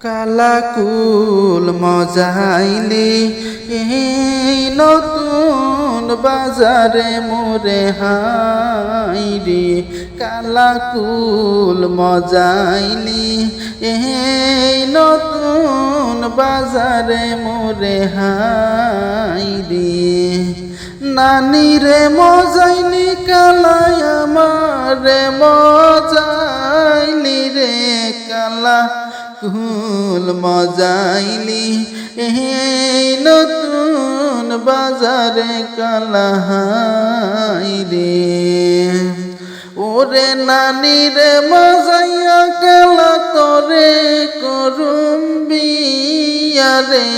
কালাকুল মজাইলি। এই নতুন বাজারে মোরে হাইরি। কালাকুল মজাইলি। এই নতুন বাজারে মোরে হাইরি। নানি রে মজাইলি, কালাই আমারে মজাইলি রে। কালা কুল মজাইলি। নতুন বাজারে কালাহাই ওরে নানি রে মজাইয়া কালা তোরে করুম বিয়া রে।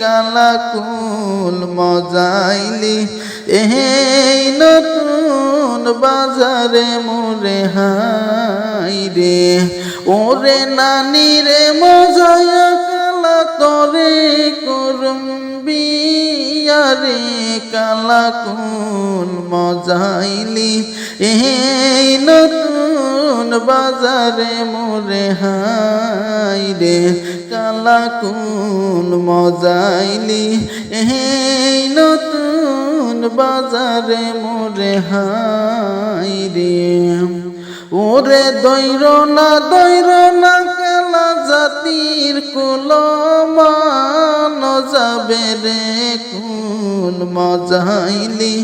কালা কুল মজাইলি। এই নতুন বাজারে মোরে হাই রে। ওরে নানি রে মজায়া কালা তরে করুম বিয়া রে কালা কোন মজাইলি। এই নতুন বাজারে মোরে হাই রে কালা কোন মজাইলি। এই নতুন বাজারে মোরে হাই রে। ওরে দৈর না দৈর না, কালা জাতির কুল মান যাবে রে কুল মজাইলি।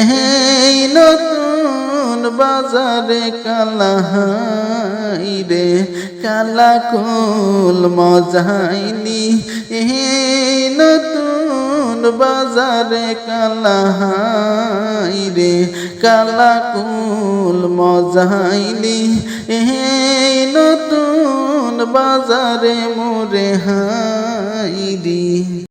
এই নতুন বাজারে কালাহাই রে, কালা কুল মজাইলি। এই নতুন বাজারে কালাহাই রে কালাকুল মজাইলি এ নতুন বাজারে মোরে হাইরি